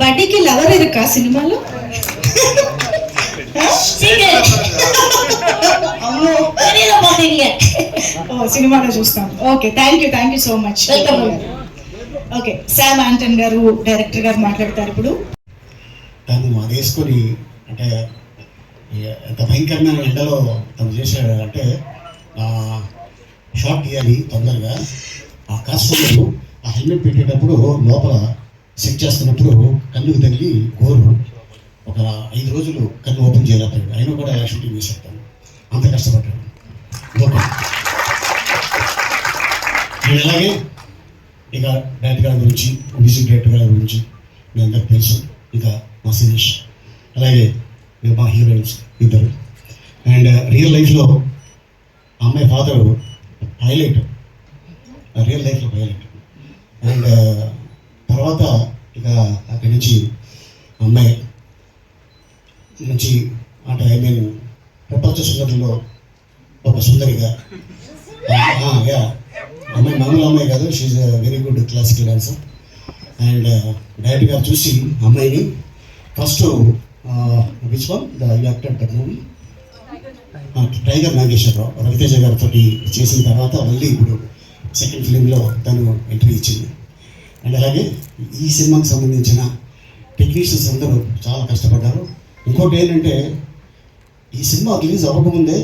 బడ్డీకి lover ఇరుకా సినిమాలో? సినిమాలో చూస్తాం. Okay thank you thank you so much. Okay Sam Anton గారు డైరెక్టర్ గారు మాట్లాడతారు ఇప్పుడు. తను అది వేసుకొని అంటే ఎంత భయంకరమైన ఎండలో తను చేశాడు అంటే ఆ షార్ట్ తీయాలి తొందరగా. ఆ కాస్ట్యూమ్ ఆ హెల్మెట్ పెట్టేటప్పుడు లోపల సెట్ చేస్తున్నప్పుడు కన్నుకు తగిలి కోరు ఒక ఐదు రోజులు కన్ను ఓపెన్ చేయలేకపోయాడు అయినా కూడా షూటింగ్ చేసేస్తాను అంత కష్టపడ్డాడు నేను అలాగే ఇక డైరెక్టర్ గారి గురించి మ్యూజిక్ డైరెక్టర్ గారి గురించి మీ అందరికి తెలుసు. ఇక మా శిరీష్. అలాగే మా హీరోయిన్స్ ఇద్దరు. అండ్ రియల్ లైఫ్లో అమ్మాయి ఫాదర్ పైలట్. రియల్ లైఫ్లో హైలైట్ అండ్ నుంచి అమ్మాయి నుంచి అంటే ఐ మీన్ ప్రపంచ సుందరిలో ఒక సుందరిగా. యా. అమ్మాయి మామూలు అమ్మాయి కాదు. She very good classical dancer and director గారు చూసి అమ్మాయిని first which one the actor that movie tiger Nageswararao Raviteja గారితో చేసిన తర్వాత మళ్ళీ ఇప్పుడు సెకండ్ ఫిలింలో తను ఎంట్రీ ఇచ్చింది. అండ్ అలాగే ఈ సినిమాకి సంబంధించిన టెక్నీషియన్స్ అందరూ చాలా కష్టపడ్డారు. ఇంకోటి ఏంటంటే ఈ సినిమా రిలీజ్ అవ్వకముందే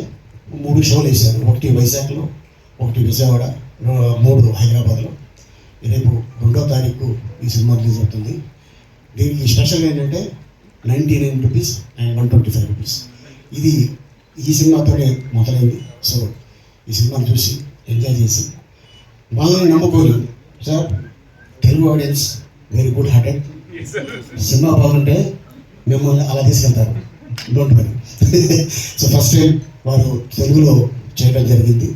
మూడు షోలు వేశారు. ఒకటి వైజాగ్లో ఒకటి విజయవాడ మూడు హైదరాబాద్లో. రేపు రెండో తారీఖు ఈ సినిమా రిలీజ్ అవుతుంది. దీనికి స్పెషల్ ఏంటంటే ninety nine rupees and one twenty five rupees. ఇది ఈ సినిమాతోనే మొదలైంది. సో ఈ సినిమాని చూసి ఎంజాయ్ చేసి. వాళ్ళని నమ్ముకోలేదు sir Telugu audience very good hearted cinema బాగుంటే మిమ్మల్ని అలా తీసుకెళ్తారు. Don't worry so first time వారు తెలుగులో చేయడం జరిగింది.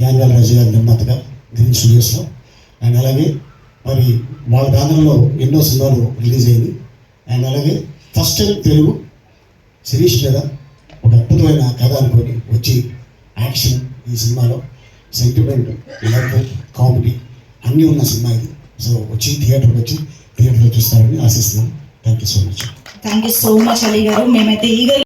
గ్యాంగాల రాజు గారి నిర్మాతగా గ్రీన్ స్టూడియోస్లో. అండ్ అలాగే మరి వాళ్ళ బ్యానర్లో ఎన్నో సినిమాలు రిలీజ్ అయింది. అండ్ అలాగే ఫస్ట్ టైం తెలుగు శిరీష్ మీద ఒక అద్భుతమైన కథ అనుకొని వచ్చి యాక్షన్ ఈ సినిమాలో. సెంటిమెంట్ లవ్ కామెడీ అన్నీ ఉన్న సినిమా ఇది. సో వచ్చి థియేటర్కి వచ్చి థియేటర్లో చూస్తారని ఆశిస్తున్నాను thank you so much thank you so much Ali గారు. మేమైతే ఈగర్